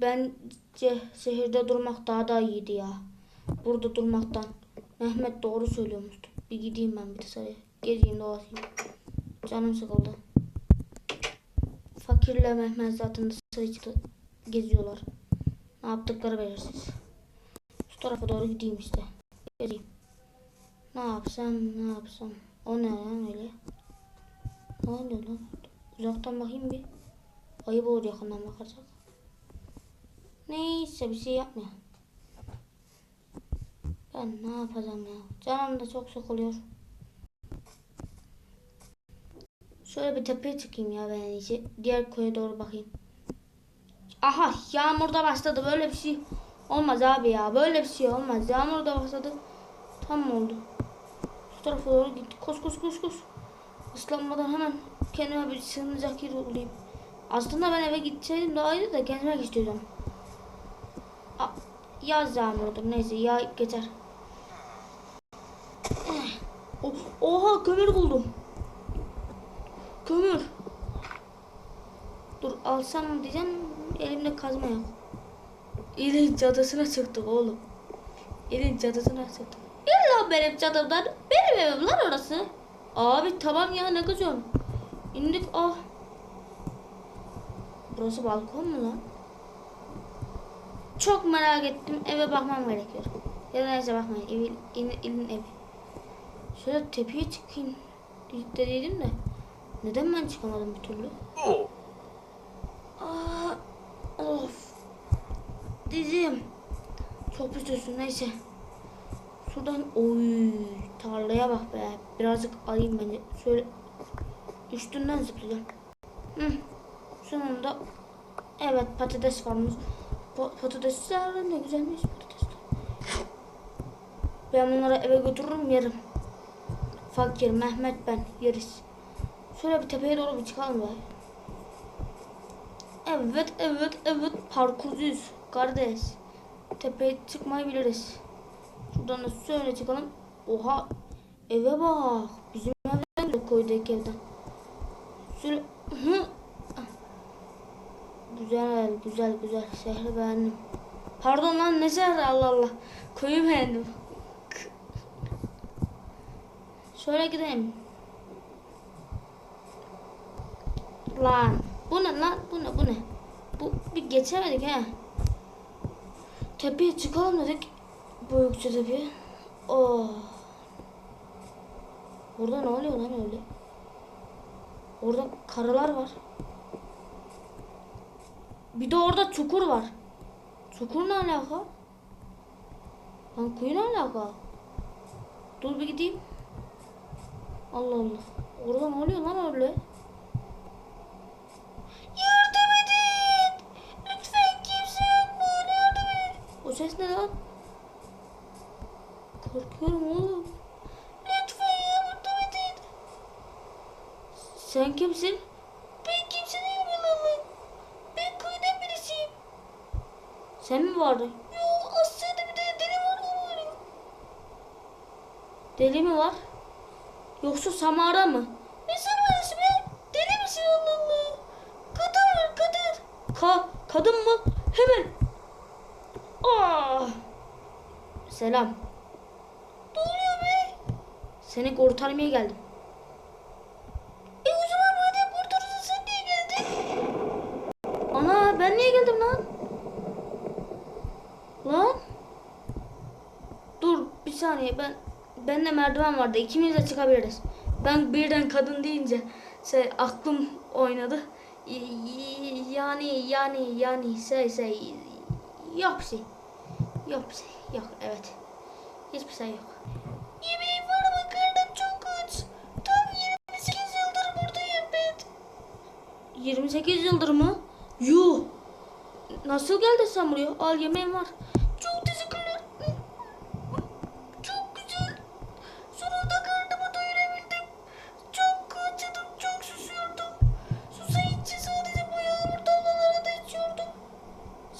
Bence şehirde durmak daha da iyiydi ya. Burada durmaktan. Mehmet doğru söylüyormuştu. Bir gideyim ben bir dışarıya. Gezeyim dolaşayım. Canım sıkıldı. Fakirle Mehmet zaten dışarı çıktı. Geziyorlar. Ne yaptıkları belirsiz. Şu tarafa doğru gideyim işte. Gezeyim. Ne yapsam ne yapsam. O ne lan öyle? Ne oluyor lan? Uzaktan bakayım bir. Ayıp olur yakından bakarsak. Neyse bir şey yapmıyor. Ben ne yapacağım ya? Canım da çok sıkılıyor. Şöyle bir tepeye çıkayım ya ben en iyisi. Diğer koya doğru bakayım. Aha yağmur da başladı. Böyle bir şey olmaz abi ya. Böyle bir şey olmaz. Yağmur da başladı. Tam oldu. Şu tarafa doğru git. Koş koş koş koş. Islanmadan hemen kendime bir sığınacak yer bulayım. Aslında ben eve gitseydim daha iyiydi de gezmek istiyordum. Yaz yağmurudur neyse ya geçer. Eh. Oha kömür buldum. Kömür. Dur alsam mı diyeceğim elimde kazma yok. İlin cadısına çıktık oğlum. İlin cadısına çıktık. İlla benim cadımdan. Benim evim lan orası. Abi tamam ya ne kızıyorsun? İndik ah. Burası balkon mu lan? Çok merak ettim. Eve bakmam gerekiyor. Ya da neyse bakmayın. Evi, in, ilin evi. Şöyle tepeye çıkayım. Dediydim de. Neden ben çıkamadım bir türlü? Aa, of. Dizim. Çok pütürsün neyse. Şuradan oy tarlaya bak be. Birazcık alayım bence. Şöyle üstünden zıplayacağım. Hı. Sonunda evet patates varmış. Pa- patatesler ne güzelmiş patatesler. Ben bunları eve götürürüm yerim. Fakir Mehmet ben yeriz. Şöyle bir tepeye doğru bir çıkalım be. Evet evet evet parkurcuyuz kardeş. Tepeye çıkmayı biliriz. Şuradan da şöyle çıkalım. Oha eve bak. Bizim evden de koyduk evden. Şöyle. Güzel güzel güzel şehri beğendim. Pardon lan ne şehri Allah Allah. Koyu beğendim. Şöyle gidelim. Lan bu ne lan bu ne bu ne? Bu bir geçemedik he. Tepeye çıkalım dedik. Büyükçe tepeye. Oh. Orada ne oluyor lan öyle? Orada karılar var. Bir de orada çukur var. Çukur ne alaka? Lan kuyu ne alaka? Dur bir gideyim. Allah Allah. Orada ne oluyor lan öyle? Yardım edin. Lütfen kimse mu? Yardım edin. O ses ne lan? Korkuyorum oğlum. Lütfen yardım edin. Sen kimsin? Ben kimse değilim Allah'ım. Ben köyden birisiyim. Sen mi vardın? Yok aslında bir tane deli var. Deli mi var? Yoksa Samara mı? Ne Samara'sı be? Deli misin Allah Allah? Kadın var kadın. Ka kadın mı? Hemen. Ah. Selam. Ne oluyor be? Seni kurtarmaya geldim. E o zaman madem kurtarırsın sen niye geldin? Ana ben niye geldim lan? Lan? Dur bir saniye ben bende merdiven vardı ikimiz de çıkabiliriz. Ben birden kadın deyince şey aklım oynadı. Yani yani yani şey şey yok bir şey. Yok bir şey yok evet. Hiçbir şey yok. Yemeğim var ama karnım çok aç. Tam 28 yıldır buradayım ben. 28 yıldır mı? Yuh. Nasıl geldin sen buraya? Al yemeğim var.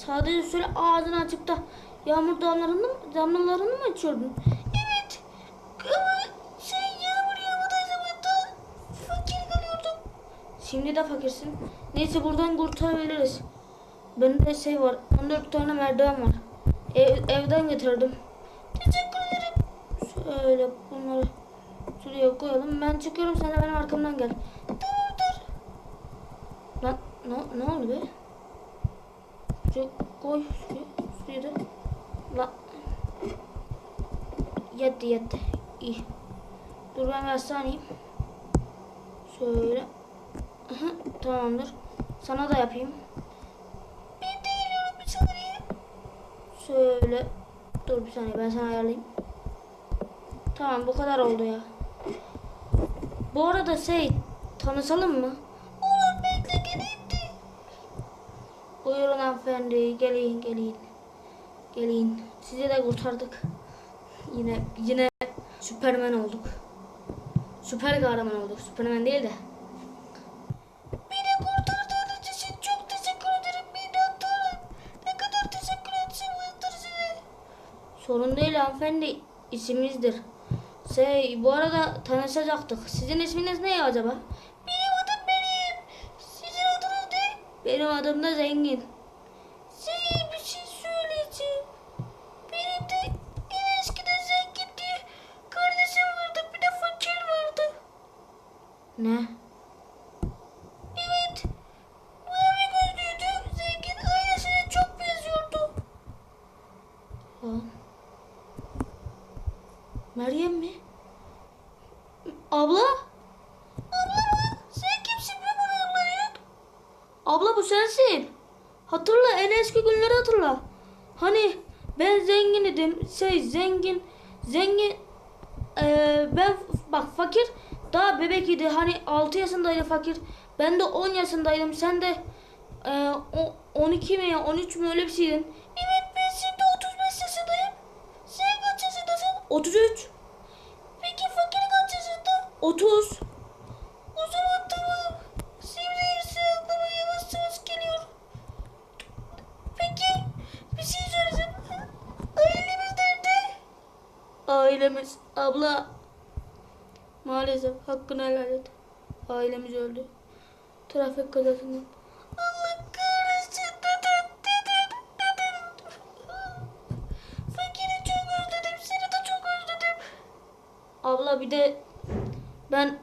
Sadece şöyle ağzını açıp da yağmur damlalarını, damlalarını mı içiyordun? Evet. Ama şey yağmur yağmadığı zaman da fakir kalıyordum. Şimdi de fakirsin. Neyse buradan kurtarabiliriz. Bende şey var. 14 tane merdiven var. Ev, evden getirdim. Teşekkür ederim. Şöyle bunları şuraya koyalım. Ben çıkıyorum sen de benim arkamdan gel. Tamamdır. Lan ne, ne oldu be? Şuraya koy şuraya. Şuraya da. Lan. Yetti yetti. İyi. Dur ben bir hastaneyim. Şöyle. Aha, tamamdır. Sana da yapayım. Ben de geliyorum bir saniye. Şöyle. Dur bir saniye ben sana ayarlayayım. Tamam bu kadar oldu ya. Bu arada şey tanışalım mı? Buyurun hanımefendi gelin gelin. Gelin. Sizi de kurtardık. Yine yine Süpermen olduk. Süper kahraman olduk. Süpermen değil de. Beni kurtardığınız için çok teşekkür ederim minnettarım. Ne kadar teşekkür etsem azdır size. Sorun değil hanımefendi. İsimizdir. Şey bu arada tanışacaktık. Sizin isminiz ne acaba? Benim adım da Zengin. Size bir şey söyleyeceğim. Benim de en eskiden zengin diye kardeşim vardı. Bir de fakir vardı. Ne? Evet. Mavi gözlüydü. Zengin ailesine çok benziyordu. Ha. Meryem mi? Abla? Abla mı? Sen kimsin be bana ablayın? Abla bu sensin. Hatırla en eski günleri hatırla. Hani ben zengin idim. Şey zengin. Zengin. Ee, ben bak fakir daha bebek idi. Hani 6 yaşındaydı fakir. Ben de 10 yaşındaydım. Sen de e, o- 12 mi 13 mü öyle bir şeydin. Evet ben şimdi 35 yaşındayım. Sen kaç yaşındasın? 33. Peki fakir kaç yaşında? 30. Ailemiz abla maalesef hakkını helal et. Ailemiz öldü. Trafik kazasından. Allah kahretsin neden neden neden? Fakiri çok özledim seni de çok özledim. Abla bir de ben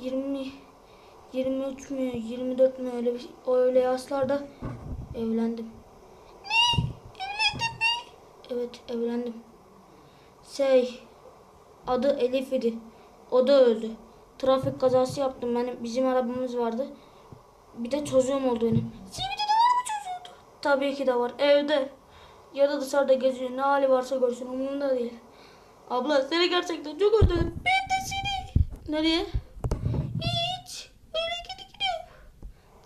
20 23 mü 24 mü öyle bir o öyle yaşlarda evlendim. Ne? Evlendin mi? Evet evlendim. Şey adı Elif idi. O da öldü. Trafik kazası yaptım benim bizim arabamız vardı. Bir de çocuğum oldu benim. Şimdi de var mı çocuğun? Tabii ki de var. Evde. Ya da dışarıda geziyor. Ne hali varsa görsün. Umurumda değil. Abla seni gerçekten çok özledim. Ben de seni. Nereye? Hiç. Öyle gidi gidiyor.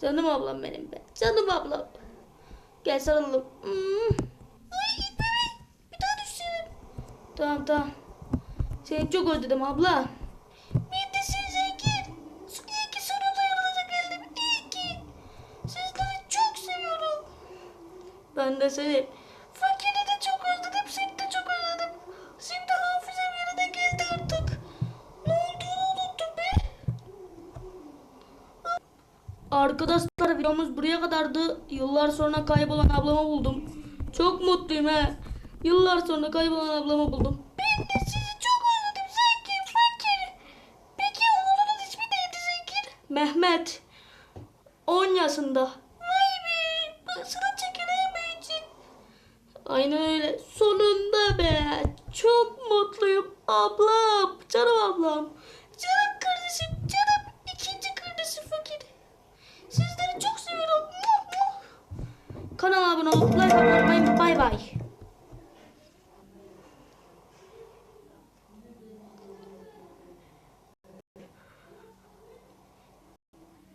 Canım ablam benim be. Canım ablam. Gel sarılalım. Hmm. Ay gitme be. Bir daha düşerim. Tamam tamam. Seni çok özledim abla. Ben de seni zengin. İyi ki sonunda yanınıza geldim. İyi ki. Sizleri çok seviyorum. Ben de seni. Fakiri de çok özledim. Seni de çok özledim. Şimdi hafızam yerine geldi artık. Ne olduğunu unuttum be. Arkadaşlar videomuz buraya kadardı. Yıllar sonra kaybolan ablamı buldum. Çok mutluyum he. Yıllar sonra kaybolan ablamı buldum. Ben de sizi çok özledim zengin fakir. Peki oğlunun ismi neydi zengin? Mehmet. 10 yaşında. Vay be. Bak sana çekileyim için. Aynen öyle. Sonunda be. Çok mutluyum. Ablam. Canım ablam.